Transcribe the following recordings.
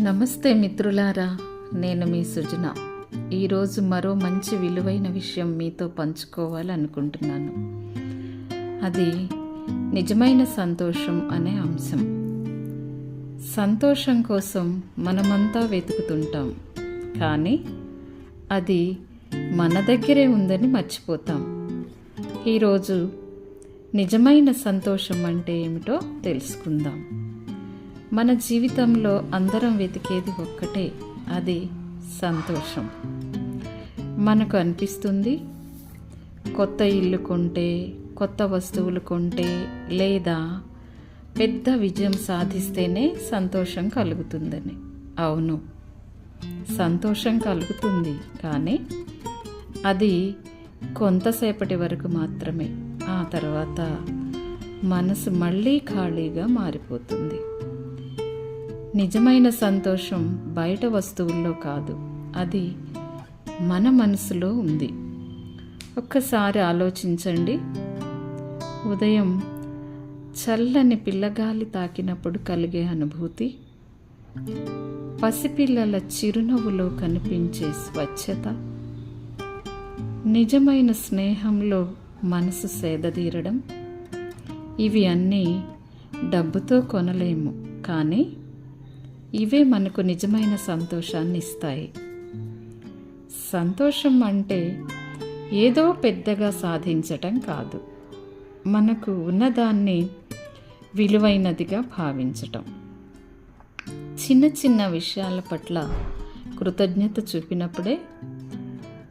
నమస్తే మిత్రులారా నేను మీ సుజన. ఈరోజు మరో మంచి విలువైన విషయం మీతో పంచుకోవాలనుకుంటున్నాను. అది నిజమైన సంతోషం అనే అంశం. సంతోషం కోసం మనమంతా వెతుకుతుంటాం. కానీ అది మన దగ్గరే ఉందని మర్చిపోతాం. ఈరోజు నిజమైన సంతోషం అంటే ఏమిటో తెలుసుకుందాం. మన జీవితంలో అందరం వెతికేది ఒక్కటే అది సంతోషం. మనకు అనిపిస్తుంది కొత్త ఇల్లు కొంటే కొత్త వస్తువులు కొంటే లేదా పెద్ద విజయం సాధిస్తేనే సంతోషం కలుగుతుందని. అవును సంతోషం కలుగుతుంది కానీ అది కొంతసేపటి వరకు మాత్రమే. ఆ తర్వాత మనసు మళ్ళీ ఖాళీగా మారిపోతుంది. నిజమైన సంతోషం బయట వస్తువుల్లో కాదు. అది మన మనసులో ఉంది. ఒక్కసారి ఆలోచించండి. ఉదయం చల్లని పిల్లగాలి తాకినప్పుడు కలిగే అనుభూతి పసిపిల్లల చిరునవ్వులో కనిపించే స్వచ్ఛత నిజమైన స్నేహంలో మనసు సేదతీరడం ఇవి అన్నీ డబ్బుతో కొనలేము కానీ ఇవే మనకు నిజమైన సంతోషాన్ని ఇస్తాయి సంతోషం అంటే ఏదో పెద్దగా సాధించటం కాదు. మనకు ఉన్నదాన్ని విలువైనదిగా భావించటం. చిన్న చిన్న విషయాల పట్ల కృతజ్ఞత చూపినప్పుడే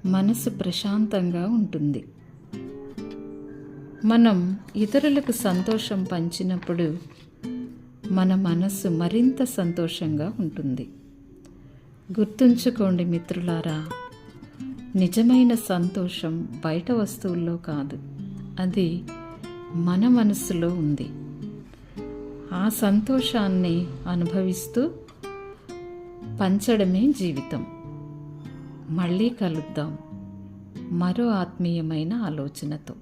మనసు ప్రశాంతంగా ఉంటుంది. మనం ఇతరులకు సంతోషం పంచినప్పుడు మన మనస్సు మరింత సంతోషంగా ఉంటుంది. గుర్తుంచుకోండి మిత్రులారా నిజమైన సంతోషం బయట వస్తువుల్లో కాదు అది మన మనస్సులో ఉంది. ఆ సంతోషాన్ని అనుభవిస్తూ పంచడమే జీవితం. మళ్ళీ కలుద్దాం. మరో ఆత్మీయమైన ఆలోచనతో.